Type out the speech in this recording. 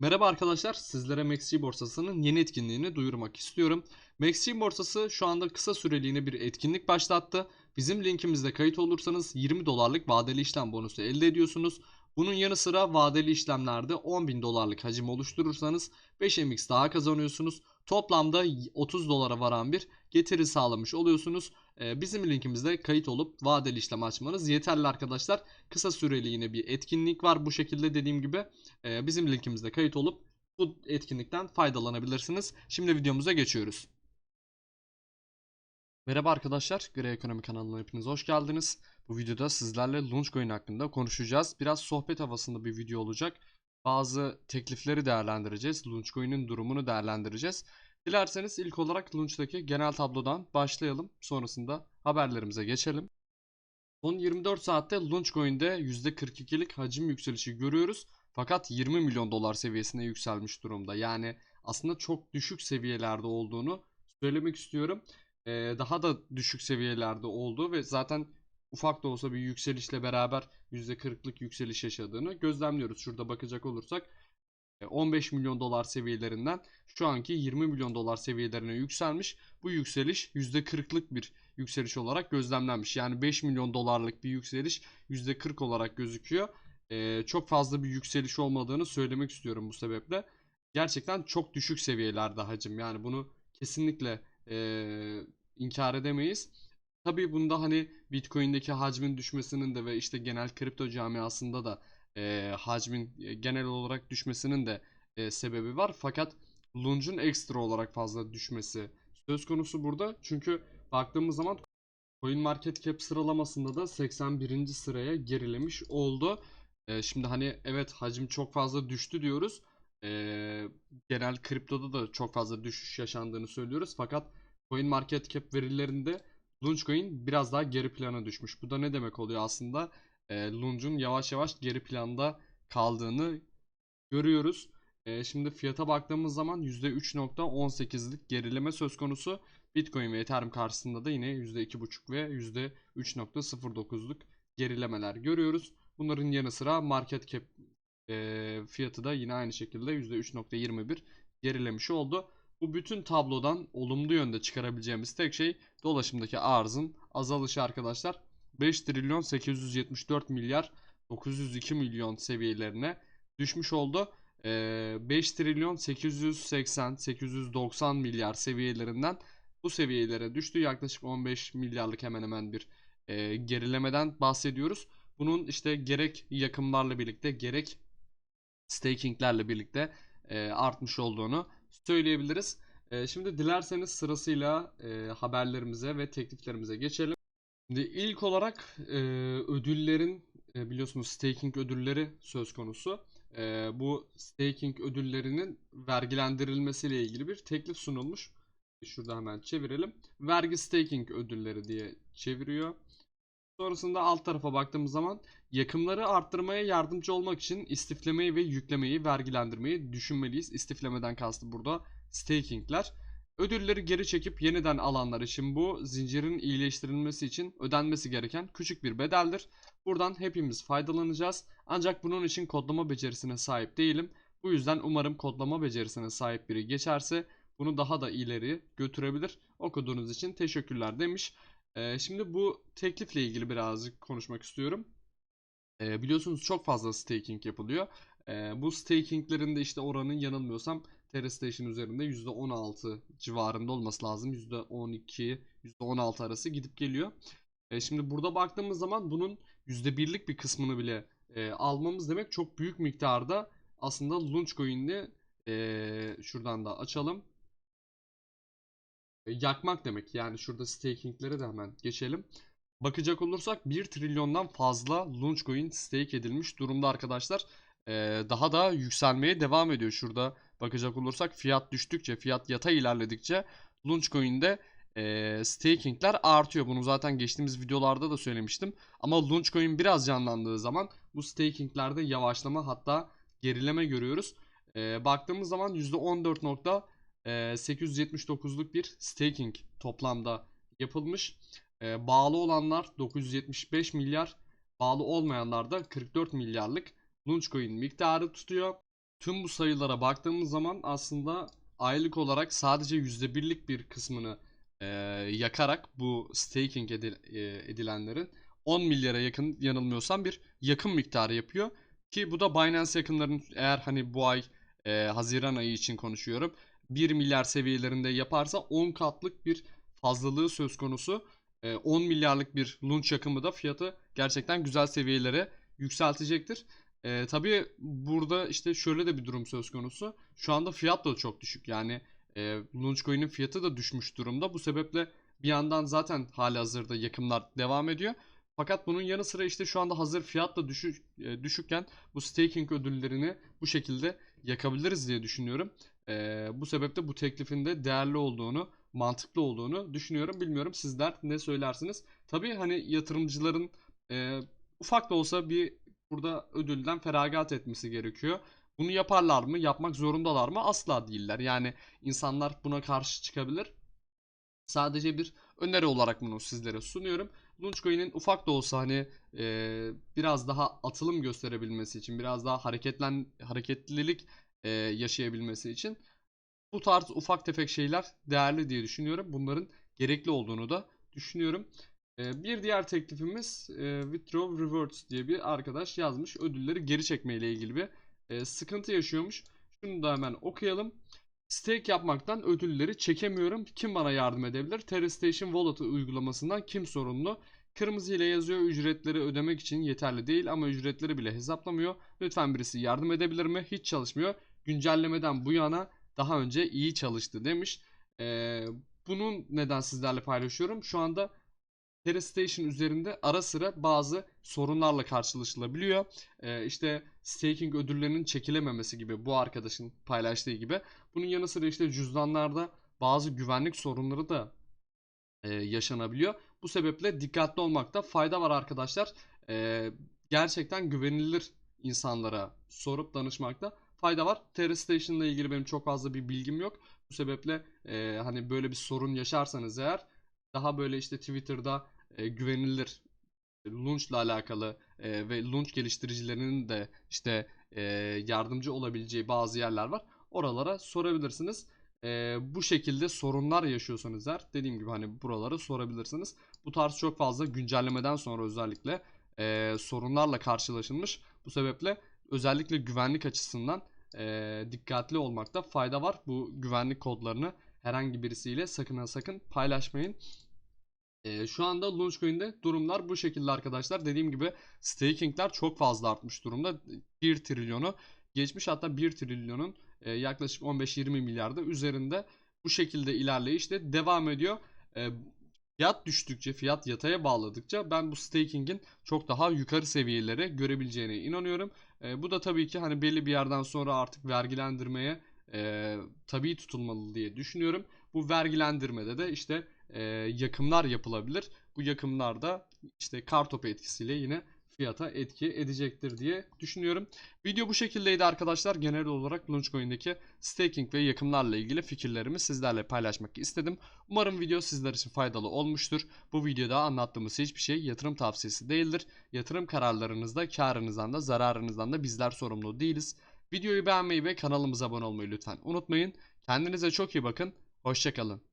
Merhaba arkadaşlar, sizlere Maxi borsasının yeni etkinliğini duyurmak istiyorum. Maxi borsası şu anda kısa süreliğine bir etkinlik başlattı. Bizim linkimizde kayıt olursanız 20 dolarlık vadeli işlem bonusu elde ediyorsunuz. Bunun yanı sıra vadeli işlemlerde 10.000 dolarlık hacim oluşturursanız 5mx daha kazanıyorsunuz. Toplamda 30 dolara varan bir getiri sağlamış oluyorsunuz. Ee, Bizim linkimizde kayıt olup vadeli işlem açmanız yeterli arkadaşlar. Kısa süreli yine bir etkinlik var bu şekilde dediğim gibi. Ee, Bizim linkimizde kayıt olup bu etkinlikten faydalanabilirsiniz. Şimdi videomuza geçiyoruz. Merhaba arkadaşlar, Grey Ekonomi kanalına hepiniz hoş geldiniz. Bu videoda sizlerle Launchcoin hakkında konuşacağız. Biraz sohbet havasında bir video olacak. Bazı teklifleri değerlendireceğiz. Launchcoin'in durumunu değerlendireceğiz. Dilerseniz ilk olarak Launch'taki genel tablodan başlayalım. Sonrasında haberlerimize geçelim. Son 24 saatte Launchcoin'de %42'lik hacim yükselişi görüyoruz. Fakat 20 milyon dolar seviyesine yükselmiş durumda. Yani aslında çok düşük seviyelerde olduğunu söylemek istiyorum. Ee, daha da düşük seviyelerde olduğu ve zaten ufak da olsa bir yükselişle beraber %40'lık yükseliş yaşadığını gözlemliyoruz. Şurada bakacak olursak e, 15 milyon dolar seviyelerinden şu anki 20 milyon dolar seviyelerine yükselmiş. Bu yükseliş %40'lık bir yükseliş olarak gözlemlenmiş. Yani 5 milyon dolarlık bir yükseliş %40 olarak gözüküyor. Ee, çok fazla bir yükseliş olmadığını söylemek istiyorum bu sebeple. Gerçekten çok düşük seviyelerde hacim. Yani bunu kesinlikle e, inkar edemeyiz. Tabii bunda hani Bitcoin'deki hacmin düşmesinin de ve işte genel kripto camiasında da e, hacmin genel olarak düşmesinin de e, sebebi var. Fakat Lunge'un ekstra olarak fazla düşmesi söz konusu burada. Çünkü baktığımız zaman CoinMarketCap sıralamasında da 81. sıraya gerilemiş oldu. E, şimdi hani evet hacim çok fazla düştü diyoruz. E, genel kriptoda da çok fazla düşüş yaşandığını söylüyoruz. Fakat CoinMarketCap verilerinde Launchcoin biraz daha geri plana düşmüş. Bu da ne demek oluyor aslında? E, Launch'un yavaş yavaş geri planda kaldığını görüyoruz. E, şimdi fiyata baktığımız zaman %3.18'lik gerileme söz konusu. Bitcoin ve Ethereum karşısında da yine %2.5 ve %3.09'luk gerilemeler görüyoruz. Bunların yanı sıra market cap e, fiyatı da yine aynı şekilde %3.21 gerilemiş oldu. Bu bütün tablodan olumlu yönde çıkarabileceğimiz tek şey dolaşımdaki arzın azalışı arkadaşlar. 5 trilyon 874 milyar 902 milyon seviyelerine düşmüş oldu. Ee, 5 trilyon 880 890 milyar seviyelerinden bu seviyelere düştü. Yaklaşık 15 milyarlık hemen hemen bir e, gerilemeden bahsediyoruz. Bunun işte gerek yakımlarla birlikte gerek stakinglerle birlikte e, artmış olduğunu söyleyebiliriz. E, şimdi dilerseniz sırasıyla e, haberlerimize ve tekliflerimize geçelim. Şimdi ilk olarak e, ödüllerin e, biliyorsunuz staking ödülleri söz konusu. E, bu staking ödüllerinin vergilendirilmesiyle ilgili bir teklif sunulmuş. Şurada hemen çevirelim. Vergi staking ödülleri diye çeviriyor. Sonrasında alt tarafa baktığımız zaman yakımları arttırmaya yardımcı olmak için istiflemeyi ve yüklemeyi vergilendirmeyi düşünmeliyiz. İstiflemeden kastı burada stakingler. Ödülleri geri çekip yeniden alanlar için bu zincirin iyileştirilmesi için ödenmesi gereken küçük bir bedeldir. Buradan hepimiz faydalanacağız. Ancak bunun için kodlama becerisine sahip değilim. Bu yüzden umarım kodlama becerisine sahip biri geçerse bunu daha da ileri götürebilir. Okuduğunuz için teşekkürler demiş. Şimdi bu teklifle ilgili birazcık konuşmak istiyorum. Biliyorsunuz çok fazla staking yapılıyor. Bu stakinglerin de işte oranın yanılmıyorsam TerraStation üzerinde %16 civarında olması lazım. %12, %16 arası gidip geliyor. Şimdi burada baktığımız zaman bunun %1'lik bir kısmını bile almamız demek çok büyük miktarda aslında Launchcoin'i e, şuradan da açalım. E, yakmak demek. Yani şurada stakinglere de hemen geçelim. Bakacak olursak 1 trilyondan fazla Launchcoin stake edilmiş durumda arkadaşlar. Ee, daha da yükselmeye devam ediyor. Şurada bakacak olursak fiyat düştükçe, fiyat yatay ilerledikçe Launchcoin'de e, stakingler artıyor. Bunu zaten geçtiğimiz videolarda da söylemiştim. Ama Launchcoin biraz canlandığı zaman bu stakinglerde yavaşlama hatta gerileme görüyoruz. E, baktığımız zaman %14.879'luk bir staking toplamda yapılmış. Bağlı olanlar 975 milyar, bağlı olmayanlar da 44 milyarlık Launchcoin miktarı tutuyor. tüm bu sayılara baktığımız zaman aslında aylık olarak sadece %1'lik bir kısmını yakarak bu staking edil- edilenlerin 10 milyara yakın yanılmıyorsam bir yakın miktarı yapıyor. Ki bu da Binance yakınların eğer hani bu ay e, Haziran ayı için konuşuyorum 1 milyar seviyelerinde yaparsa 10 katlık bir fazlalığı söz konusu. E, 10 milyarlık bir launch yakımı da fiyatı gerçekten güzel seviyelere yükseltecektir. E, tabii burada işte şöyle de bir durum söz konusu. Şu anda fiyat da çok düşük. Yani e, Launchcoin'in fiyatı da düşmüş durumda. Bu sebeple bir yandan zaten hali hazırda yakımlar devam ediyor. Fakat bunun yanı sıra işte şu anda hazır fiyat da düşük, e, düşükken bu staking ödüllerini bu şekilde yakabiliriz diye düşünüyorum. E, bu sebeple bu teklifin de değerli olduğunu, mantıklı olduğunu düşünüyorum. Bilmiyorum sizler ne söylersiniz? Tabii hani yatırımcıların e, ufak da olsa bir burada ödülden feragat etmesi gerekiyor. Bunu yaparlar mı? Yapmak zorundalar mı? Asla değiller. Yani insanlar buna karşı çıkabilir. Sadece bir öneri olarak bunu sizlere sunuyorum. Launchcoin'in ufak da olsa hani e, biraz daha atılım gösterebilmesi için, biraz daha hareketlen hareketlilik e, yaşayabilmesi için bu tarz ufak tefek şeyler değerli diye düşünüyorum. Bunların gerekli olduğunu da düşünüyorum. E, bir diğer teklifimiz e, Withdraw Rewards diye bir arkadaş yazmış. Ödülleri geri çekme ile ilgili bir e, sıkıntı yaşıyormuş. Şunu da hemen okuyalım. Stake yapmaktan ödülleri çekemiyorum. Kim bana yardım edebilir? TerraStation Wallet uygulamasından kim sorumlu? Kırmızı ile yazıyor ücretleri ödemek için yeterli değil ama ücretleri bile hesaplamıyor. Lütfen birisi yardım edebilir mi? Hiç çalışmıyor. Güncellemeden bu yana daha önce iyi çalıştı demiş. Ee, bunun neden sizlerle paylaşıyorum? Şu anda TerraStation üzerinde ara sıra bazı sorunlarla karşılaşılabiliyor. Ee, işte staking ödüllerinin çekilememesi gibi bu arkadaşın paylaştığı gibi. Bunun yanı sıra işte cüzdanlarda bazı güvenlik sorunları da e, yaşanabiliyor. Bu sebeple dikkatli olmakta fayda var arkadaşlar. E, gerçekten güvenilir insanlara sorup danışmakta fayda var. TerraStation ile ilgili benim çok fazla bir bilgim yok. Bu sebeple e, hani böyle bir sorun yaşarsanız eğer daha böyle işte Twitter'da e, güvenilir launch ile alakalı e, ve launch geliştiricilerinin de işte e, yardımcı olabileceği bazı yerler var. Oralara sorabilirsiniz. E, bu şekilde sorunlar yaşıyorsanız eğer dediğim gibi hani buralara sorabilirsiniz. Bu tarz çok fazla güncellemeden sonra özellikle e, sorunlarla karşılaşılmış. Bu sebeple özellikle güvenlik açısından e, dikkatli olmakta fayda var. Bu güvenlik kodlarını herhangi birisiyle sakın ha sakın paylaşmayın. E, şu anda Launchcoin'de durumlar bu şekilde arkadaşlar. Dediğim gibi stakingler çok fazla artmış durumda. 1 trilyonu geçmiş hatta 1 trilyonun e, yaklaşık 15-20 milyarda üzerinde bu şekilde ilerleyiş de devam ediyor. E, fiyat düştükçe, fiyat yataya bağladıkça ben bu staking'in çok daha yukarı seviyelere görebileceğine inanıyorum. E, bu da tabii ki hani belli bir yerden sonra artık vergilendirmeye e, tabii tutulmalı diye düşünüyorum. Bu vergilendirmede de işte e, yakımlar yapılabilir. Bu yakımlar da işte kartopu etkisiyle yine fiyata etki edecektir diye düşünüyorum. Video bu şekildeydi arkadaşlar. Genel olarak Launchcoin'deki staking ve yakımlarla ilgili fikirlerimi sizlerle paylaşmak istedim. Umarım video sizler için faydalı olmuştur. Bu videoda anlattığımız hiçbir şey yatırım tavsiyesi değildir. Yatırım kararlarınızda karınızdan da zararınızdan da bizler sorumlu değiliz. Videoyu beğenmeyi ve kanalımıza abone olmayı lütfen unutmayın. Kendinize çok iyi bakın. Hoşçakalın.